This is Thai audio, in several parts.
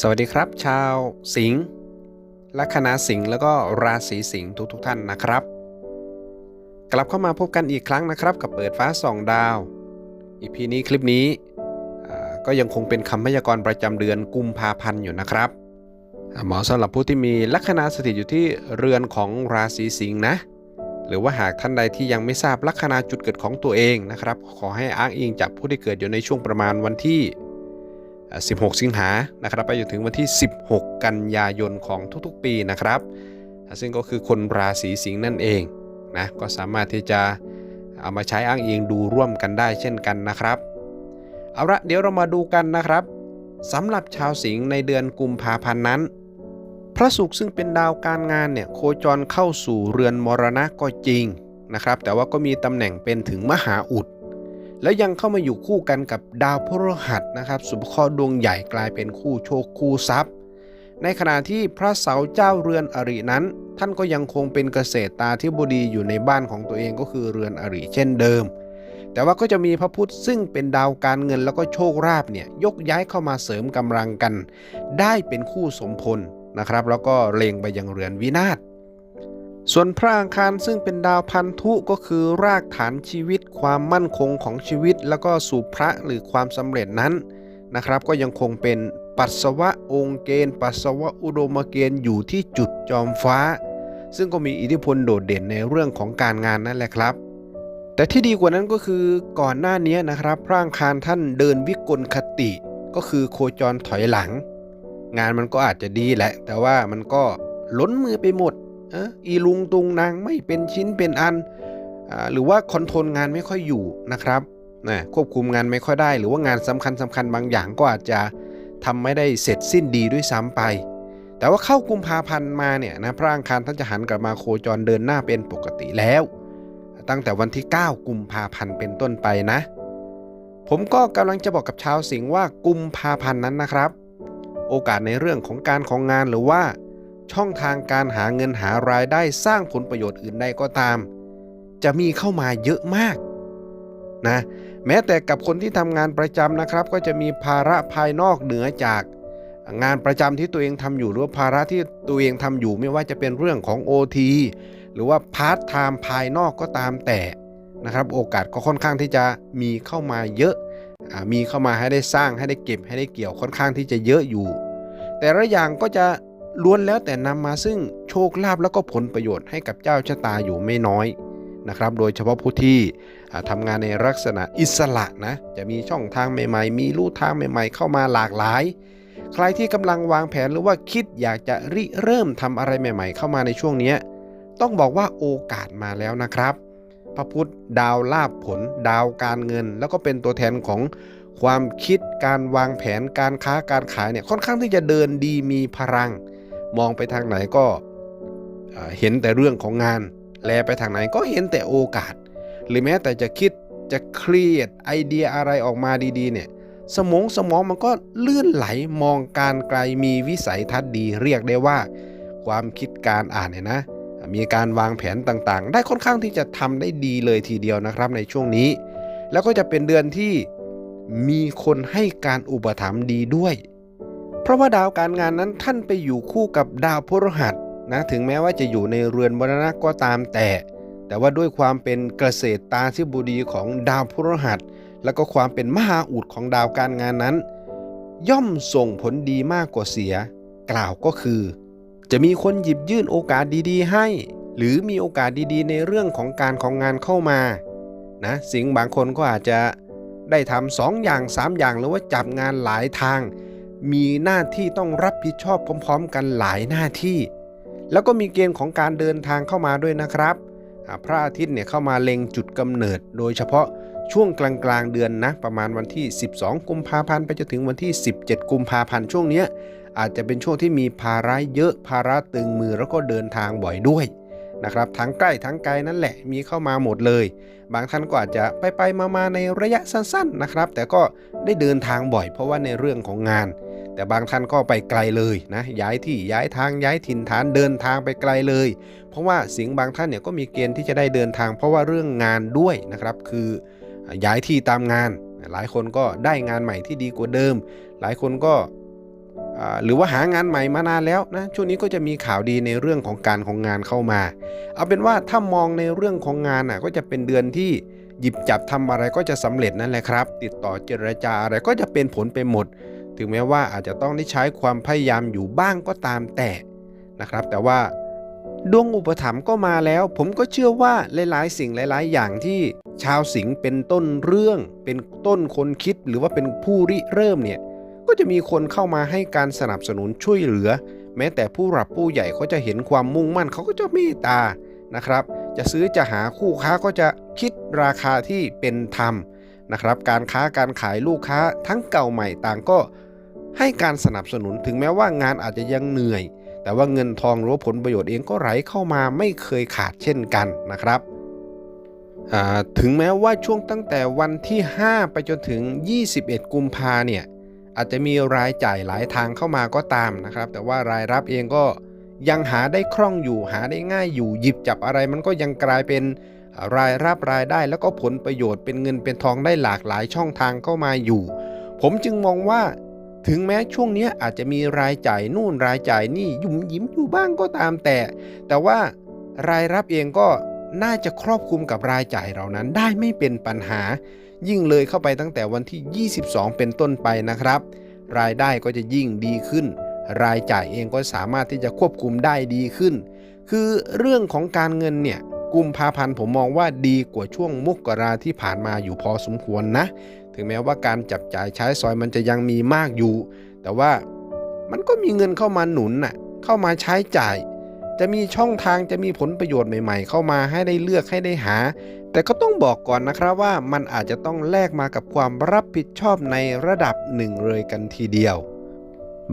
สวัสดีครับ ชาวสิงห์ลัคนาสิงห์แล้วก็ราศีสิงห์ทุกทท่านนะครับ กลับเข้ามาพบกันอีกครั้งนะครับ กับเปิดฟ้าส่องดาวอีพีนี้คลิปนี้ก็ยังคงเป็นคำพยากรณ์ประจำเดือนกุมภาพันธ์อยู่นะครับเหมาะสำหรับผู้ที่มีลัคนาสถิตอยู่ที่เรือนของราศีสิงห์นะ หรือว่าหากท่านใดที่ยังไม่ทราบลัคนาจุดเกิดของตัวเองนะครับ ขอให้อ้างอิงจากผู้ที่เกิดอยู่ในช่วงประมาณวันที่ 16 สิงหานะครับไปจนถึงวันที่ 16 กันยายนของทุกๆปีนะครับ ซึ่งก็คือคนราศีสิงห์นั่นเองนะก็สามารถที่จะเอามาใช้อ้างอิงดูร่วมกันได้เช่นกันนะครับ เอาละเดี๋ยวเรามาดูกันนะครับสำหรับชาวสิงห์ในเดือนกุมภาพันธ์นั้น พระศุกร์ซึ่งเป็นดาวการงานเนี่ยโคจรเข้าสู่เรือนมรณะก็จริงนะครับ แต่ว่าก็มีตำแหน่งเป็นถึงมหาอุด แล้วยังเข้ามาอยู่คู่กันกับดาวพฤหัสนะครับ สุภเคราะห์ดวงใหญ่กลายเป็นคู่โชคคู่ทรัพย์ ในขณะที่พระเสาเจ้าเรือนอรินั้น ท่านก็ยังคงเป็นเกษตรตาธิบดีอยู่ในบ้านของตัวเองก็คือเรือนอริเช่นเดิม แต่ว่าก็จะมีพระพุธซึ่งเป็นดาวการเงินแล้วก็โชคราบเนี่ยยกย้ายเข้ามาเสริมกำลังกัน ได้เป็นคู่สมพลนะครับ แล้วก็เลงไปยังเรือนวินาศ ส่วนพระอังคารซึ่งเป็นดาวพันธุก็คือรากฐานชีวิต ความมั่นคงของชีวิต แล้วก็สู่พระหรือความสำเร็จนั้นนะครับ ก็ยังคงเป็นปัสสาวะองค์เกณฑ์ปัสสาวะอุดมเกณฑ์อยู่ที่จุดจอมฟ้า ซึ่งก็มีอิทธิพลโดดเด่นในเรื่องของการงานนั่นแหละครับ แต่ที่ดีกว่านั้นก็คือก่อนหน้านี้นะครับ พระอังคารท่านเดินวิกลคติก็คือโคจรถอยหลัง งานมันก็อาจจะดีแหละ แต่ว่ามันก็ล้นมือไปหมด อีลุงตุงนางไม่เป็นชิ้นเป็นอันอหรือว่าคอนโทรลงานไม่ค่อยอยู่นะครับนะควบคุมงานไม่ค่อยได้ หรือว่างานสำคัญสำคัญบางอย่างก็อาจจะทำไม่ได้เสร็จสิ้นดีด้วยซ้ำไป แต่ว่าเข้ากุมภาพันธ์มาเนี่ยนะพระอังคารท่านจะหันกลับมาโคจรเดินหน้าเป็นปกติแล้ว ตั้งแต่วันที่ 9 กุมภาพันธ์เป็นต้นไปนะ ผมก็กำลังจะบอกกับชาวสิงห์ว่ากุมภาพันธ์นั้นนะครับ โอกาสในเรื่องของการของงานหรือว่า ช่องทางการหาเงินหารายได้สร้างผลประโยชน์อื่นใดก็ตาม จะมีเข้ามาเยอะมากนะแม้แต่กับคนที่ทำงานประจำนะครับ ก็จะมีภาระภายนอกเหนือจากงานประจำที่ตัวเองทำอยู่หรือภาระที่ตัวเองทำอยู่ไม่ว่าจะเป็นเรื่องของ OT หรือว่าพาร์ทไทม์ภายนอกก็ตามแต่นะครับ โอกาสก็ค่อนข้างที่จะมีเข้ามาเยอะมีเข้ามาให้ได้สร้างให้ได้เก็บให้ได้เกี่ยวค่อนข้างที่จะเยอะอยู่ แต่ละอย่างก็จะ ล้วนแล้วแต่นำมาซึ่งโชคลาภแล้วก็ผลประโยชน์ให้กับเจ้าชะตาอยู่ไม่น้อยนะครับ โดยเฉพาะผู้ที่อ่าทำงานในลักษณะอิสระนะจะมีช่องทางใหม่ ๆ มีลู่ทางใหม่ ๆ เข้ามาหลากหลาย ใครที่กำลังวางแผนหรือว่าคิดอยากจะริเริ่มทำอะไรใหม่ ๆ เข้ามาในช่วงนี้ต้องบอกว่าโอกาสมาแล้วนะครับ พระพุธดาวลาภผล ดาวการเงิน แล้วก็เป็นตัวแทนของความคิดการวางแผนการค้าการขายเนี่ยค่อนข้างที่จะเดินดีมีพลัง มองไปทางไหนก็เห็นแต่เรื่องของงาน แลไปทางไหนก็เห็นแต่โอกาส หรือแม้แต่จะคิดจะเครียดไอเดียอะไรออกมาดีๆเนี่ยสมองสมองมันก็ลื่นไหลมองการไกลมีวิสัยทัศน์ดีเรียกได้ว่า ความคิดการอ่านเนี่ยนะ มีการวางแผนต่างๆ ได้ค่อนข้างที่จะทำได้ดีเลยทีเดียวนะครับในช่วงนี้ แล้วก็จะเป็นเดือนที่มีคนให้การอุปถัมภ์ดีด้วย เพราะว่าดาวการงานนั้นท่านไปอยู่คู่กับดาวพฤหัสนะถึงแม้ว่าจะอยู่ในเรือนมรณะก็ตามแต่ แต่ว่าด้วยความเป็นเกษตรตาธิบดีของดาวพฤหัส แล้วก็ความเป็นมหาอุดของดาวการงานนั้น ย่อมส่งผลดีมากกว่าเสีย กล่าวก็คือ จะมีคนหยิบยื่นโอกาสดีๆ ให้ หรือมีโอกาสดีๆ ในเรื่องของการของงานเข้ามานะสิ่งบางคนก็อาจจะได้ทำสองอย่างสามอย่างหรือว่าจับงานหลายทาง มีหน้าที่ต้องรับผิดชอบพร้อม ๆ กันหลายหน้าที่ แล้วก็มีเกณฑ์ของการเดินทางเข้ามาด้วยนะครับพระอาทิตย์เนี่ยเข้ามาเล็งจุดกำเนิด โดยเฉพาะช่วงกลางๆเดือนนะประมาณวันที่ 12 กุมภาพันธ์ไปจนถึงวันที่ 17 กุมภาพันธ์ช่วงเนี้ยอาจจะเป็นช่วงที่มีภาระเยอะภาระตึงมือแล้วก็เดินทางบ่อยด้วย นะครับทั้งใกล้ทั้งไกลนั่นแหละมีเข้ามาหมดเลย บางท่านก็อาจจะไปไปมามาในระยะสั้นๆนะครับ แต่ก็ได้เดินทางบ่อยเพราะว่าในเรื่องของงาน แต่บางท่านก็ไปไกลเลยนะย้ายที่ย้ายทางย้ายถิ่นฐานเดินทางไปไกลเลย เพราะว่าสิงบางท่านเนี่ยก็มีเกณฑ์ที่จะได้เดินทาง เพราะว่าเรื่องงานด้วยนะครับ คือย้ายที่ตามงาน หลายคนก็ได้งานใหม่ที่ดีกว่าเดิม หลายคนก็ หรือว่าหางานใหม่มานานแล้วนะช่วงนี้ก็จะมีข่าวดีในเรื่องของการของงานเข้ามา เอาเป็นว่าถ้ามองในเรื่องของงานอะก็จะเป็นเดือนที่หยิบจับทำอะไรก็จะสำเร็จนั่นแหละครับ ติดต่อเจรจาอะไรก็จะเป็นผลไปหมด ถึงแม้ว่าอาจจะต้องได้ใช้ความพยายามอยู่บ้างก็ตามแต่นะครับ แต่ว่าดวงอุปถัมภ์ก็มาแล้ว ผมก็เชื่อว่าหลาย ๆ สิ่งหลาย ๆ อย่างที่ชาวสิงห์เป็นต้นเรื่อง เป็นต้นคนคิดหรือว่าเป็นผู้ริเริ่มเนี่ย ก็จะมีคนเข้ามาให้การสนับสนุนช่วยเหลือ แม้แต่ผู้หลับผู้ใหญ่เขาจะเห็นความมุ่งมั่นเขาก็จะเมตตานะครับ จะซื้อจะหาคู่ค้าก็จะคิดราคาที่เป็นธรรมนะครับ การค้าการขายลูกค้าทั้งเก่าใหม่ต่างก็ให้การสนับสนุนถึงแม้ว่างานอาจจะยังเหนื่อย แต่ว่าเงินทองหรือว่าผลประโยชน์เองก็ไหลเข้ามาไม่เคยขาดเช่นกันนะครับถึงแม้ว่าช่วงตั้งแต่วันที่ 5 ไปจนถึง 21 กุมภาเนี่ย อาจจะมีรายจ่ายหลายทางเข้ามาก็ตามนะครับ แต่ว่ารายรับเองก็ยังหาได้คล่องอยู่หาได้ง่ายอยู่หยิบจับอะไร มันก็ยังกลายเป็นรายรับรายได้ แล้วก็ผลประโยชน์เป็นเงินเป็นทองได้หลากหลายช่องทางเข้ามาอยู่ ผมจึงมองว่าถึงแม้ช่วงนี้อาจจะมีรายจ่ายนู่นรายจ่ายนี่ยุ่มยิ้มอยู่บ้างก็ตามแต่ แต่ว่ารายรับเองก็น่าจะครอบคลุมกับรายจ่ายเหล่านั้นได้ไม่เป็นปัญหา ยิ่งเลยเข้าไปตั้งแต่วันที่ 22 เป็นต้นไปนะครับ รายได้ก็จะยิ่งดีขึ้น รายจ่ายเองก็สามารถที่จะควบคุมได้ดีขึ้น คือเรื่องของการเงินเนี่ยกุมภาพันธ์ผมมองว่าดีกว่าช่วงมกราที่ผ่านมาอยู่พอสมควรนะ ถึงแม้ว่าการจับจ่ายใช้สอยมันจะยังมีมากอยู่ แต่ว่ามันก็มีเงินเข้ามาหนุนน่ะเข้ามาใช้จ่าย จะมีช่องทางจะมีผลประโยชน์ใหม่ ๆ เข้ามาให้ได้เลือกให้ได้หา แต่ก็ต้องบอกก่อนนะครับว่ามันอาจจะต้องแลกมากับความรับผิดชอบในระดับหนึ่งเลยกันทีเดียว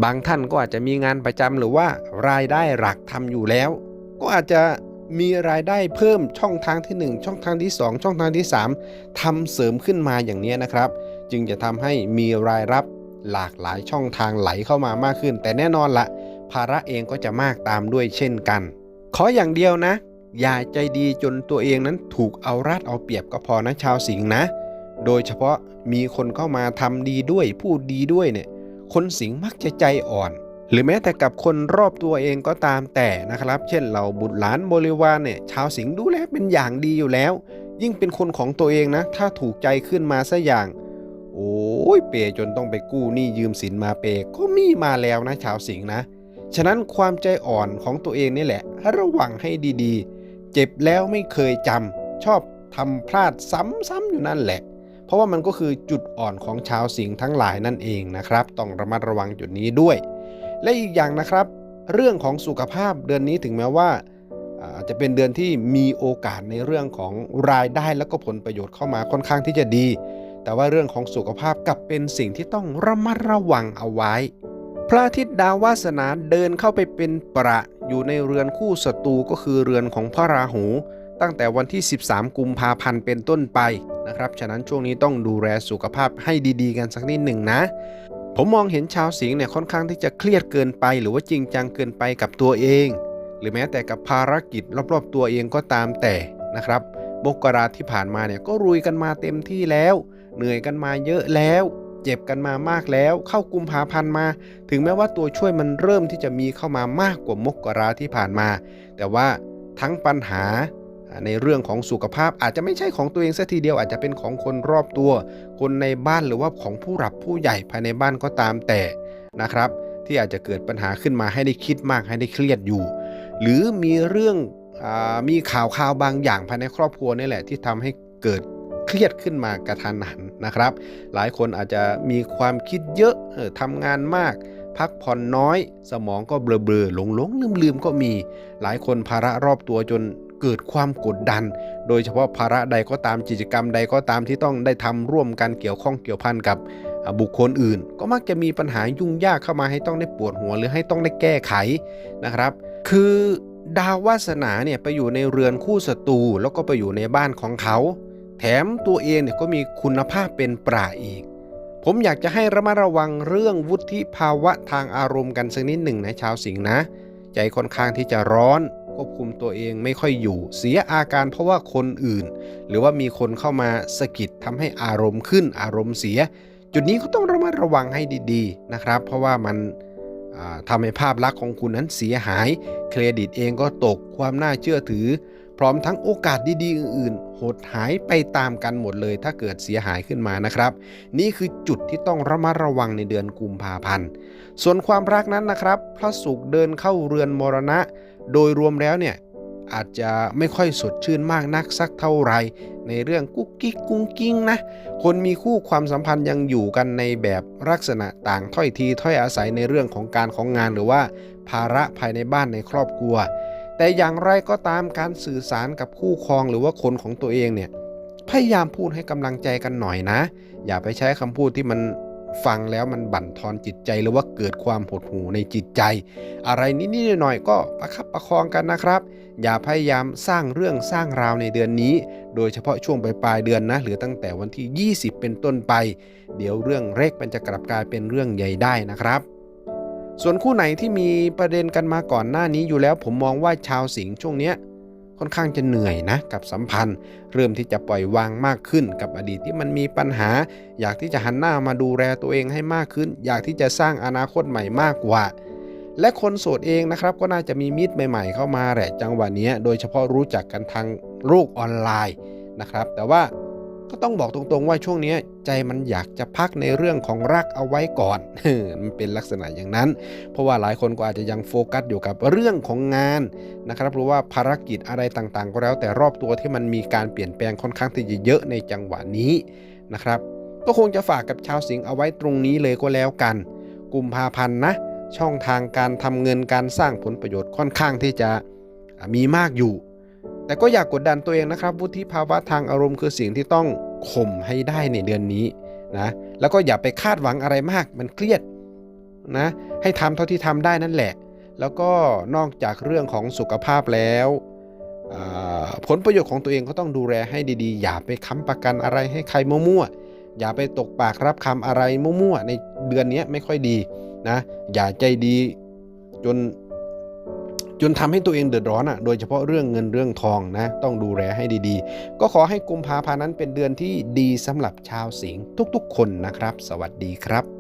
บางท่านก็อาจจะมีงานประจำหรือว่ารายได้หลักทำอยู่แล้ว ก็อาจจะมีรายได้เพิ่มช่องทางที่ 1 ช่องทางที่ 2 ช่องทางที่ 3ทำเสริมขึ้นมาอย่างนี้นะครับ จึงจะทำให้มีรายรับหลากหลายช่องทางไหลเข้ามามากขึ้น แต่แน่นอนละภาระเองก็จะมากตามด้วยเช่นกัน ขออย่างเดียวนะ อย่าใจดีจนตัวเองนั้นถูกเอารัดเอาเปรียบก็พอนะชาวสิงห์นะ โดยเฉพาะมีคนเข้ามาทำดีด้วยพูดดีด้วยเนี่ย คนสิงห์มักจะใจอ่อน หรือแม้แต่กับคนรอบตัวเองก็ตามแต่นะครับ เช่นเราบุตรหลานบริวารเนี่ยชาวสิงห์ดูแลเป็นอย่างดีอยู่แล้ว ยิ่งเป็นคนของตัวเองนะ ถ้าถูกใจขึ้นมาซะอย่าง โอ้ยเปยจนต้องไปกู้หนี้ยืมสินมาเปย์ก็มีมาแล้วนะชาวสิงห์นะ ฉะนั้นความใจอ่อนของตัวเองนี่แหละ ระวังให้ดีๆ เจ็บแล้วไม่เคยจำชอบทำพลาดซ้ำๆอยู่นั่นแหละ เพราะว่ามันก็คือจุดอ่อนของชาวสิงห์ทั้งหลายนั่นเองนะครับ ต้องระมัดระวังจุดนี้ด้วย และอีกอย่างนะครับ เรื่องของสุขภาพเดือนนี้ถึงแม้ว่าอาจจะเป็นเดือนที่มีโอกาสในเรื่องของรายได้แล้วก็ผลประโยชน์เข้ามาค่อนข้างที่จะดี แต่ว่าเรื่องของสุขภาพกลับเป็นสิ่งที่ต้องระมัดระวังเอาไว้ พระอาทิตย์ดาววาสนาเดินเข้าไปเป็นประ อยู่ในเรือนคู่ศัตรูก็คือเรือนของพระราหู ตั้งแต่วันที่ 13 กุมภาพันธ์เป็นต้นไปนะครับ ฉะนั้นช่วงนี้ต้องดูแลสุขภาพให้ดีๆ กันสักนิดหนึ่งนะ ผมมองเห็นชาวสิงห์เนี่ยค่อนข้างที่จะเครียดเกินไป หรือว่าจริงจังเกินไปกับตัวเอง หรือแม้แต่กับภารกิจรอบๆ ตัวเองก็ตามแต่นะครับมกราที่ผ่านมาเนี่ยก็รุยกันมาเต็มที่แล้ว เหนื่อยกันมาเยอะแล้ว เจ็บกันมามากแล้ว เข้ากุมภาพันธ์มา ถึงแม้ว่าตัวช่วยมันเริ่มที่จะมีเข้ามามากกว่ามกราที่ผ่านมา แต่ว่าทั้งปัญหาในเรื่องของสุขภาพอาจจะไม่ใช่ของตัวเองซะทีเดียวอาจจะเป็นของคนรอบตัว คนในบ้านหรือว่าของผู้หลับผู้ใหญ่ภายในบ้านก็ตามแต่นะครับ ที่อาจจะเกิดปัญหาขึ้นมาให้ได้คิดมากให้ได้เครียดอยู่ หรือมีเรื่องอมีข่าวข่าวบางอย่างภายในครอบครัวนี่แหละที่ทำให้เกิด เครียดขึ้นมากระทันหันนะครับ หลายคนอาจจะมีความคิดเยอะออทำงานมาก พักผ่อนน้อย สมองก็เบลอเบลอหลงหลงลืมลืมก็มี หลายคนภาระรอบตัวจนเกิดความกดดัน โดยเฉพาะภาระใดก็ตามกิจกรรมใดก็ตามที่ต้องได้ทำร่วมกันเกี่ยวข้องเกี่ยวพันกับบุคคลอื่น ก็มักจะมีปัญหายุ่งยากเข้ามาให้ต้องได้ปวดหัวหรือให้ต้องได้แก้ไขนะครับ คือดาววาสนาเนี่ยไปอยู่ในเรือนคู่ศัตรูแล้วก็ไปอยู่ในบ้านของเขา แถมตัวเองเนี่ยก็มีคุณภาพเป็นปราอีก ผมอยากจะให้ระมัดระวังเรื่องวุฒิภาวะทางอารมณ์กันสักนิดหนึ่งนะชาวสิงห์นะ ใจค่อนข้างที่จะร้อนควบคุมตัวเองไม่ค่อยอยู่ เสียอาการเพราะว่าคนอื่น หรือว่ามีคนเข้ามาสะกิดทำให้อารมณ์ขึ้นอารมณ์เสีย จุดนี้ก็ต้องระมัดระวังให้ดีๆนะครับ เพราะว่ามันอ่าทำให้ภาพลักษณ์ของคุณนั้นเสียหาย เครดิตเองก็ตกความน่าเชื่อถือ พร้อมทั้งโอกาสดีๆ อื่นๆ หดหายไปตามกันหมดเลย ถ้าเกิดเสียหายขึ้นมานะครับ นี่คือจุดที่ต้องระมัดระวังในเดือนกุมภาพันธ์ ส่วนความรักนั้นนะครับ พระศุกร์เดินเข้าเรือนมรณะ โดยรวมแล้วเนี่ยอาจจะไม่ค่อยสดชื่นมากนักสักเท่าไหร่ในเรื่องกุ๊กกิ๊กกุ้งกิ้งนะ คนมีคู่ความสัมพันธ์ยังอยู่กันในแบบลักษณะต่างถ้อยทีถ้อยอาศัยในเรื่องของการของงานหรือว่า ภาระภายในบ้านในครอบครัว แต่อย่างไรก็ตามการสื่อสารกับคู่ครองหรือว่าคนของตัวเองเนี่ยพยายามพูดให้กำลังใจกันหน่อยนะ อย่าไปใช้คำพูดที่มันฟังแล้วมันบั่นทอนจิตใจหรือว่าเกิดความหดหู่ในจิตใจ อะไรนิดๆหน่อยๆก็ประคับประคองกันนะครับ อย่าพยายามสร้างเรื่องสร้างราวในเดือนนี้ โดยเฉพาะช่วงปลายๆเดือนนะหรือตั้งแต่วันที่ 20 เป็นต้นไป เดี๋ยวเรื่องเล็กมันจะกลับกลายเป็นเรื่องใหญ่ได้นะครับ ส่วนคู่ไหนที่มีประเด็นกันมาก่อนหน้านี้อยู่แล้ว ผมมองว่าชาวสิงห์ช่วงเนี้ยค่อนข้างจะเหนื่อยนะกับสัมพันธ์ เริ่มที่จะปล่อยวางมากขึ้นกับอดีตที่มันมีปัญหา อยากที่จะหันหน้ามาดูแลตัวเองให้มากขึ้น อยากที่จะสร้างอนาคตใหม่มากกว่า และคนโสดเองนะครับก็น่าจะมีมิตรใหม่ ๆ เข้ามาแหละจังหวะนี้โดยเฉพาะรู้จักกันทางโลกออนไลน์นะครับ แต่ว่า ก็ต้องบอกตรงๆว่าช่วงนี้ใจมันอยากจะพักในเรื่องของรักเอาไว้ก่อนมันเป็นลักษณะอย่างนั้น เพราะว่าหลายคนก็อาจจะยังโฟกัสอยู่กับเรื่องของงานนะครับหรือว่าภารกิจอะไรต่างๆ ก็แล้ว แต่รอบตัวที่มันมีการเปลี่ยนแปลงค่อนข้างที่จะเยอะในจังหวะนี้นะครับ ก็คงจะฝากกับชาวสิงห์เอาไว้ตรงนี้เลยก็แล้วกัน กุมภาพันธ์นะช่องทางการทำเงินการสร้างผลประโยชน์ค่อนข้างที่จะมีมากอยู่ แต่ก็อยากกดดันตัวเองนะครับวุฒิภาวะทางอารมณ์คือสิ่งที่ต้องข่มให้ได้ในเดือนนี้นะแล้วก็อย่าไปคาดหวังอะไรมาก มันเครียดนะให้ทำเท่าที่ทำได้นั่นแหละ แล้วก็นอกจากเรื่องของสุขภาพแล้วผลประโยชน์ของตัวเองก็ต้องดูแลให้ดีๆ อย่าไปค้ำประกันอะไรให้ใครมั่วๆอย่าไปตกปากรับคำอะไรมั่วๆในเดือนนี้ไม่ค่อยดีนะอย่าใจดีจน จนทำให้ตัวเองเดือดร้อนอะโดยเฉพาะเรื่องเงินเรื่องทองนะต้องดูแลให้ดีๆ ก็ขอให้กุมภาพันธ์นั้นเป็นเดือนที่ดีสำหรับชาวสิงห์ทุกๆ คนนะครับ สวัสดีครับ